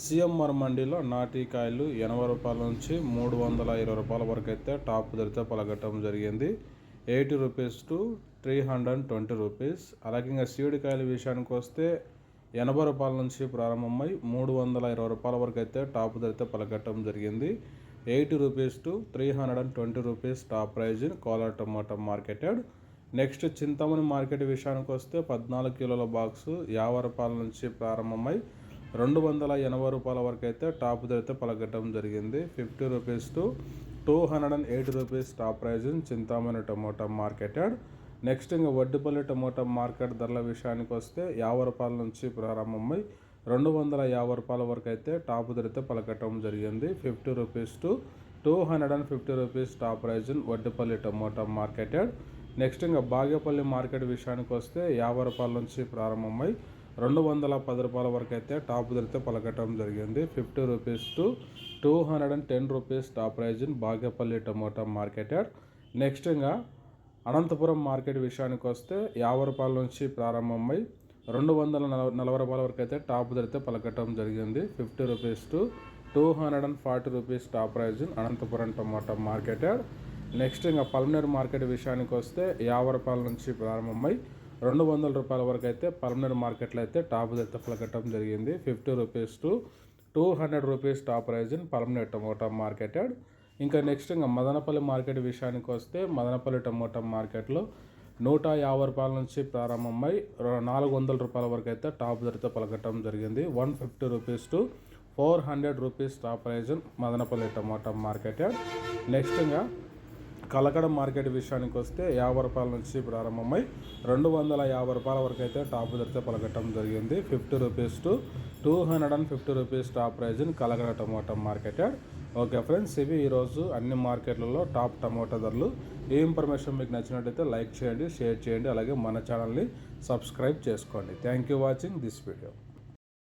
CMR మండీలో నాటి కాయలు ఎనభై రూపాయల నుంచి మూడు వందల ఇరవై రూపాయల వరకు అయితే టాప్ ధరతో పలకటం జరిగింది. Eighty rupees to three hundred twenty rupees. అలాగే ఇంకా సీడి కాయల విషయానికి వస్తే ఎనభై రూపాయల నుంచి ప్రారంభమై మూడు వందల ఇరవై రూపాయల వరకు అయితే టాప్ ధరతో పలకటం జరిగింది. Eighty rupees to three hundred and twenty rupees top price in Kolar tomato marketed. Next Chintamani market విషయానికి వస్తే పద్నాలుగు కిలోల బాక్సు యాభై రూపాయల నుంచి ప్రారంభమై రెండు వందల ఎనభై రూపాయల వరకు అయితే టాప్ ధరతో పలకట్టడం జరిగింది. Fifty rupees to two hundred and eighty rupees top price Chintamani tomato marketed next ఇంకా వడ్డిపల్లి టమోటా మార్కెట్ ధరల విషయానికి వస్తే యాభై రూపాయల నుంచి ప్రారంభమై రెండు వందల యాభై రూపాయల వరకు అయితే టాప్ ధరతో పలకట్టడం జరిగింది. Fifty rupees to two hundred and fifty rupees top price Vaddipalli tomato marketed next ఇంకా బాగేపల్లి మార్కెట్ విషయానికి వస్తే యాభై రూపాయల నుంచి ప్రారంభమై రెండు వందల పది రూపాయల వరకు అయితే టాప్ ధరతో పలకటం జరిగింది. Fifty rupees to two hundred and ten rupees top price in Bagepalli tomato marketed. Next ఇంకా అనంతపురం మార్కెట్ విషయానికి వస్తే యాభై రూపాయల నుంచి ప్రారంభమై రెండు వందల నలభై రూపాయల వరకు అయితే టాప్ ధరతో పలకటం జరిగింది. Fifty rupees to two hundred and forty rupees top price in Anantapuram tomato marketed. Next ఇంకా పల్మనేర్ మార్కెట్ విషయానికి వస్తే యాభై రూపాయల నుంచి ప్రారంభమై రెండు వందల రూపాయల వరకు అయితే పర్మనెంట్ మార్కెట్లో అయితే టాప్ అయితే పలకట్టడం జరిగింది. Fifty rupees to two hundred rupees top price in permanent tomato marketed. ఇంకా నెక్స్ట్ ఇంకా మదనపల్లి మార్కెట్ విషయానికి వస్తే మదనపల్లి టమోటా మార్కెట్లో నూట యాభై రూపాయల నుంచి ప్రారంభమై నాలుగు వందల రూపాయల వరకు అయితే టాప్ ధరతో పలకట్టడం జరిగింది. One fifty rupees to four hundred rupees top price Madanapalle tomato market next ఇంకా కలకడ మార్కెట్ విషయానికి వస్తే యాభై రూపాయల నుంచి ప్రారంభమై రెండు వందల యాభై రూపాయల వరకు అయితే టాప్ ధరితే పలకటం జరిగింది. Fifty rupees to two hundred and fifty rupees top price in Kalakada tomato market okay friends ఇవి ఈరోజు అన్ని మార్కెట్లలో టాప్ టమోటా ధరలు. ఈ ఇన్ఫర్మేషన్ మీకు నచ్చినట్టయితే లైక్ చేయండి షేర్ చేయండి అలాగే మన ఛానల్ని సబ్స్క్రైబ్ చేసుకోండి. Thank you watching this video.